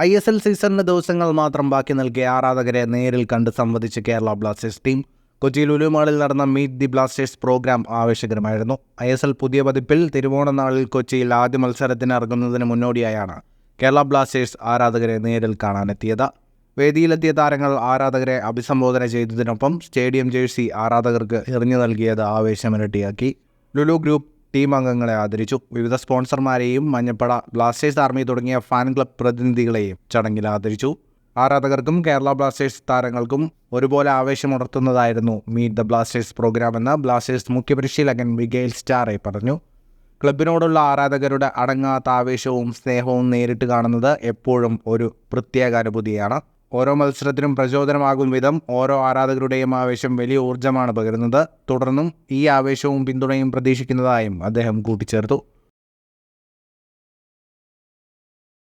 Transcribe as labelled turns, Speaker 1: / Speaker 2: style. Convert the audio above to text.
Speaker 1: I S L സീസണിന് ദിവസങ്ങൾ മാത്രം ബാക്കി നൽകിയ ആരാധകരെ നേരിൽ കണ്ട് സംവദിച്ച കേരള ബ്ലാസ്റ്റേഴ്സ് ടീം. കൊച്ചി ലുലുമാളിൽ നടന്ന മീറ്റ് ദി ബ്ലാസ്റ്റേഴ്സ് പ്രോഗ്രാം ആവേശകരമായിരുന്നു. ഐ എസ് എൽ പുതിയ പതിപ്പിൽ തിരുവോണ നാളിൽ കൊച്ചിയിൽ ആദ്യ മത്സരത്തിന് ഇറങ്ങുന്നതിന് മുന്നോടിയായാണ് കേരള ബ്ലാസ്റ്റേഴ്സ് ആരാധകരെ നേരിൽ കാണാനെത്തിയത്. വേദിയിലെത്തിയ താരങ്ങൾ ആരാധകരെ അഭിസംബോധന ചെയ്തതിനൊപ്പം സ്റ്റേഡിയം ജേഴ്സി ആരാധകർക്ക് എറിഞ്ഞു നൽകിയത് ആവേശമിരട്ടിയാക്കി. ലുലു ഗ്രൂപ്പ് ടീം അംഗങ്ങളെ ആദരിച്ചു. വിവിധ സ്പോൺസർമാരെയും മഞ്ഞപ്പട ബ്ലാസ്റ്റേഴ്സ് ആർമി തുടങ്ങിയ ഫാൻ ക്ലബ് പ്രതിനിധികളെയും ചടങ്ങിൽ ആദരിച്ചു. ആരാധകർക്കും കേരള ബ്ലാസ്റ്റേഴ്സ് താരങ്ങൾക്കും ഒരുപോലെ ആവേശം ഉണർത്തുന്നതായിരുന്നു മീറ്റ് ദ ബ്ലാസ്റ്റേഴ്സ് പ്രോഗ്രാം എന്ന് ബ്ലാസ്റ്റേഴ്സ് മുഖ്യപരിശീലകൻ മിഗേൽ സ്റ്റാറെ പറഞ്ഞു. ക്ലബിനോടുള്ള ആരാധകരുടെ അടങ്ങാത്ത ആവേശവും സ്നേഹവും നേരിട്ട് കാണുന്നത് എപ്പോഴും ഒരു പ്രത്യേക അനുഭൂതിയാണ്. ഓരോ മത്സരത്തിനും പ്രചോദനമാകും വിധം ഓരോ ആരാധകരുടെയും ആവേശം വലിയ ഊർജമാണ് പകരുന്നത്. തുടർന്നും ഈ ആവേശവും പിന്തുണയും പ്രതീക്ഷിക്കുന്നതായും അദ്ദേഹം കൂട്ടിച്ചേർത്തു.